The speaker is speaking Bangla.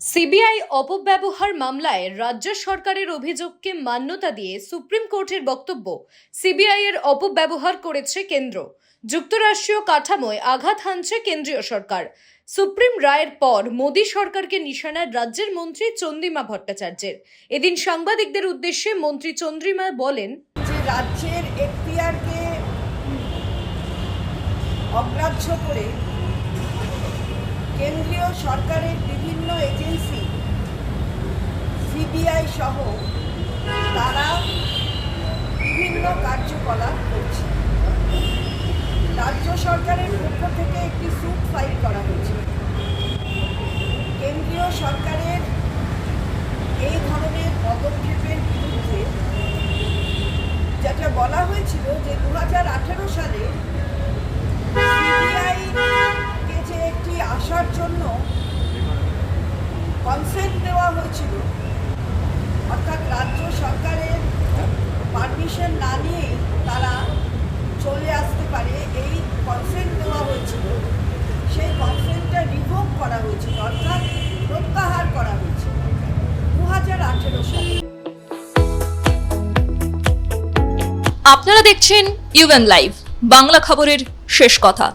সিবিআই অপব্যবহার মামলায় রাজ্য সরকারের অভিযোগকে মান্যতা দিয়ে সুপ্রিম কোর্টের বক্তব্য সিবিআই এর অপব্যবহার করেছে কেন্দ্র। যুক্তরাষ্ট্রীয় কাঠামোয় আঘাত হানছে কেন্দ্রীয় সরকার। সুপ্রিম রায়ের পর মোদী সরকারকে নিশানায় রাজ্যের মন্ত্রী চন্দ্রিমা ভট্টাচার্যের। এদিন সাংবাদিকদের উদ্দেশ্যে মন্ত্রী চন্দ্রিমা বলেন, যে রাজ্যের এখতিয়ারকে অগ্রাহ্য করে কেন্দ্রীয় সরকারের বিভিন্ন এজেন্সি সহ তারা বিভিন্ন কার্যকলাপ করছে। রাজ্য সরকারের পক্ষ থেকে একটি সুট ফাইল করা হয়েছে। কেন্দ্রীয় সরকারের এই ধরনের পদক্ষেপের বিরুদ্ধে যেটা বলা হয়েছিল যে দু হাজার আঠেরো সালে সিবিআই কে যে একটি আসার জন্য কনসেন্ট দেওয়া হয়েছিল অর্থাৎ রাজ্য সরকারের পারমিশন না নিয়েই তারা চলে আসতে পারে এই কনসেন্ট দেওয়া হয়েছিল। সেই কনসেন্টটা রিভোক করা হয়েছিল, অর্থাৎ প্রত্যাহার করা হয়েছিল দু হাজার সালে। আপনারা দেখছেন ইউএন লাইভ বাংলা খবরের শেষ কথা।